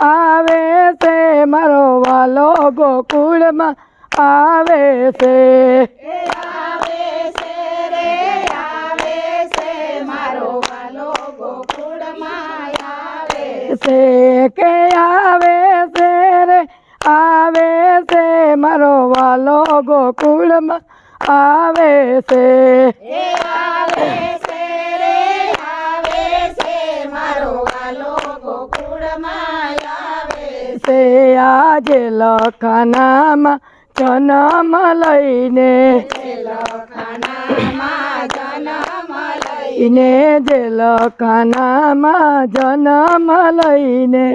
આવે છે મારો વાલો ગોકુળમાં. આવે છે. એ આવે છે રે આવે છે મારો વાલો ગોકુળમાં. આવે છે. કે આવે છે રે આવે છે મારો વાલો ગોકુળમાં આવે છે એ આવે છે રે આવે છે મારો વાલો ગોકુળમાં છે આજે લખનામાં જન્મ લઈને. ઈને જે લખનામાં જન્મ લઈને.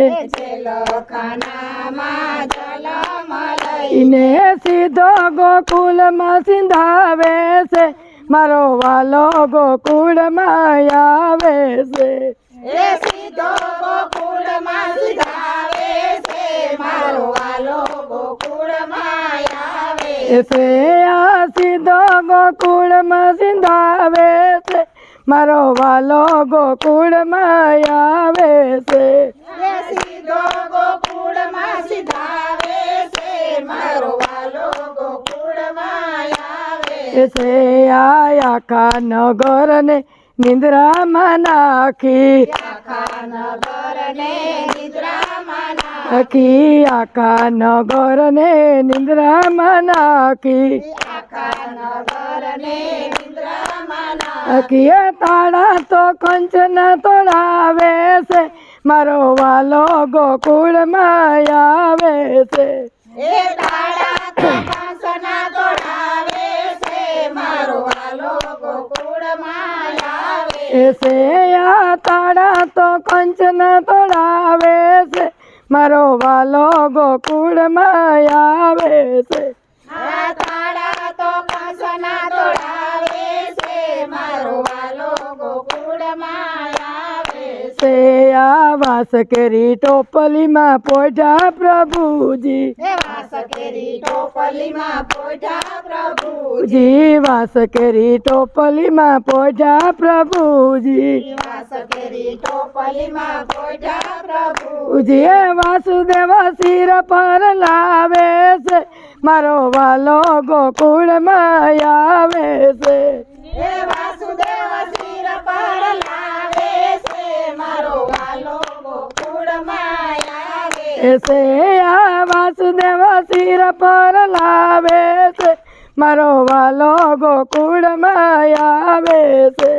ઈને સીધો ગોકુલમાં સિંધાવે છે. મારો વાલો ગોકુળમાં આવે છે. સીધો ગોકુળમાં સિધાવે મારો વાલો ગોકુળમાં આવે છે. આ સીધો ગોકુળમાં સિંધાવે છે. મારો વાલો ગોકુળમાં આવે છે. સીધો ગોકુળમાં સિધાવે છે. મારો વાલો ગોકુળમાં આવે છે. આયા કા નગરને નિંદ્રામાં નાખી. આખા નગરને નિદ્રામાં નાખી આખા નગરને નિંદ્રામાં નાખી. નિદ્રામાં તાળા તો કંચના તોડાવે છે. મારો વાલો ગોકુળમાં આવે છે. એ તાળા તો કંસના તોડાવે છે. મારો વાલો ગોકુળમાં આવે છે આ તાળા તો કંચના તોડાવે મારો વાલો ગોકુળમાં આવે છે. તાળા તો કંસના તોડાવે છે. મારો વાલો ગોકુળમાં આવે છે. વાસ કેરી ટોપલીમાં પોઢા પ્રભુજી. વાસ કેરી ટોપલીમાં પોઢા પ્રભુ વાસ કેરી ટોપલીમાં પોઢા પ્રભુજી. વાસ કેરી ટોપલીમાં પોઢા પ્રભુ વાસુદેવ શિર પર લાવે છે મારો વાલો ગોકુળમાં આવે છે. વાસુદેવ શિર પર લાવે છે મારો વાલો ગોકુળમાં આવે એ આ વાસુદેવ શિર પર લાવે છે. મારો વાલો ગોકુળમાં આવે છે.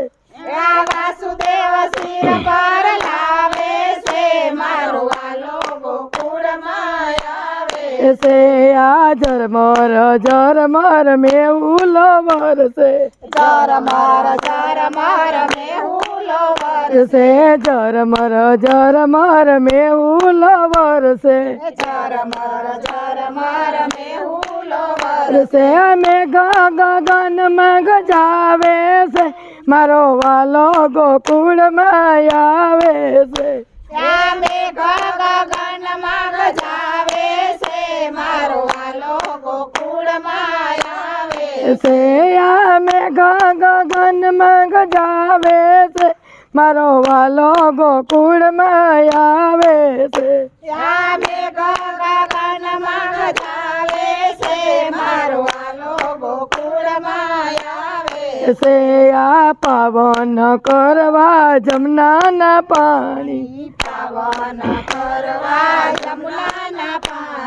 વાસુદેવ શિર પર લાવે છે. મારો વાલો ગોકુળમાં આવે એ છે આ ઝરમર ઝરમર મેવું લવર છે ઝરમર ઝરમર મેહુલો વર છે ઝરમર ઝરમર મેવું લવર છે ઝરમર ઝરમર મેહુલો વર છે મેઘ ગગનમાં ગજાવે છે મારો વાલો ગોકુળમાં આવે છે ત્યાં મેઘ ગગનમાં ગજાવે છે મારો વાલો ગોકુળમાં આવે છે આ મેઘ ગગનમાં ગજાવે છે મારો વાલો ગોકુળમાં આવે છે ત્યાં મેઘ ગગનમાં ગજાવે છે મારો વાલો ગોકુળમાં આવે છે આ પાવન કરવા જમનાના પાણી. પાવન કરવા જમુનાના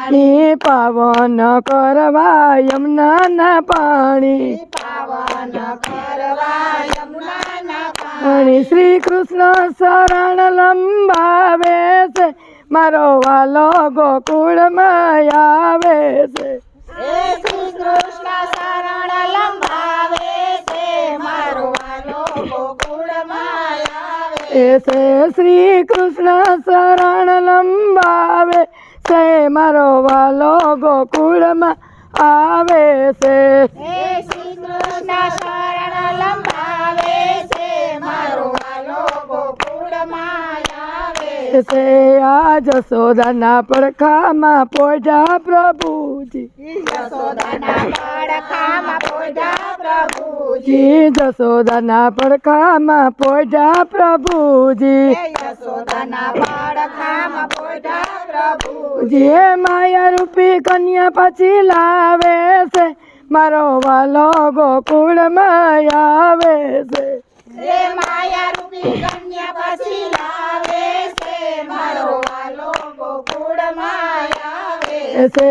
પાણી. ની પાવન કરવા યમુનાના પાણી. પાવન કરવા યમુનાના પાણી પાણી. શ્રી કૃષ્ણ શરણ લંબાવે છે. મારો વાલો ગોકુળમાં આવે છે. શ્રી કૃષ્ણ શરણ લંબાવે છે. મારો વાલો ગોકુળમાં આવે છે શ્રી કૃષ્ણ શરણ લંબાવે છે મારો વાલો ગોકુળમાં આવે છે. શ્રી કૃષ્ણ શરણ લંબાવે છે. મારો વાલો ગોકુળમાં આવે છે આ જસોદાના પડખામાં પોઢા પ્રભુજી. યશોદાના પડખામાં પોઢા પ્રભુજી. જી જશોદાના પડખામાં પોઢા પ્રભુજી. યશોદાના દ્વારકામાં પોઢા પ્રભુ જે માયા રૂપી કન્યા પાછી લાવે છે મારો વાલો ગોકુળમાં આવે છે. રે માયા રૂપી કન્યા પછી લાવે છે મારો વાલો ગોકુળમાં આવે છે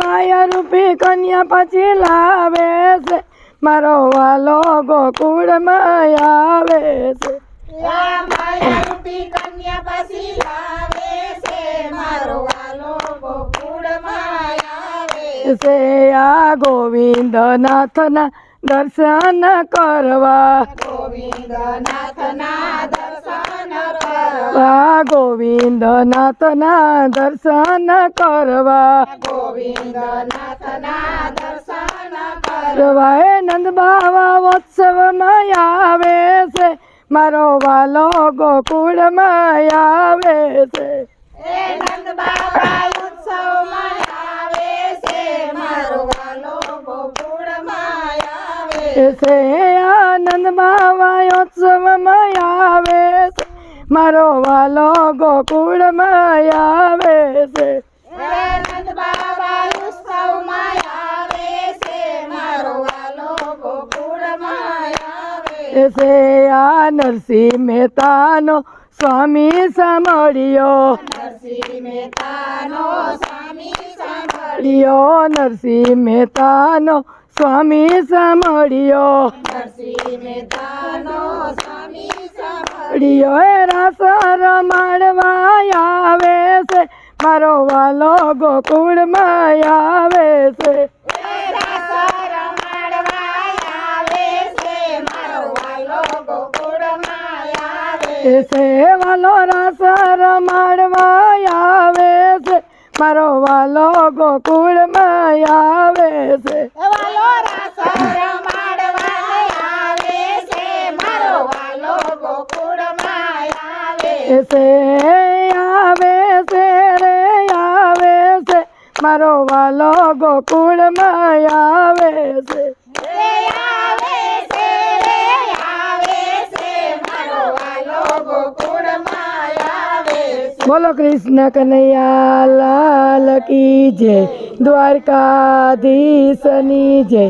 માયા રૂપી કન્યા પાછી લાવે છે. મારો વાલો ગોકુળમાં આવે છે. રૂપી કન્યા પછી લાવે છે. મારો વાલો ગોકુળમાં આવે છે આ ગોવિંદ નાથના દર્શન કરવા. ગોવિંદ નાથના દર્શન કરવા. આ ગોવિંદ દર્શન કરવા. ગોવિંદ દર્શન કરવા નંદ બાવા ઉત્સવમાં આવે છે. મારો વાલો ગોકુળમાં આવે છે. એ નંદ ઉત્સવમાં આવે છે. મારો વાલો ગોકુળમાં આવે છે આનંદ બાવા ઉત્સવમાં આવે છે. મારો વાલો ગોકુળમાં આવે છે. એ નંદ બાબા ઉત્સવમાં આવે છે મારો વાલો ગોકુળમાં છે આ નરસિંહ મહેતાનો સ્વામી સાંભળ્યો. નરસિંહ મહેતાનો સ્વામી સાંભળ નરસિંહ મહેતાનો સ્વામી સાંભળ્યો. નરસિંહ મહેતાનો સ્વામી સાંભળ્યો. એ રાસ રમાડવા આવે છે. મારો વાલો ગોકુળમાં આવે છે. છે વાલો રાસ રમાડવા આવે છે. મારો વાલો ગોકુળમાં આવે છે. છે. આવે છે રે આવે છે મારો વાલો ગોકુળમાં આવે છે બોલો કૃષ્ણ કનૈયા લાલ કી જય દ્વારકાધીશની જય.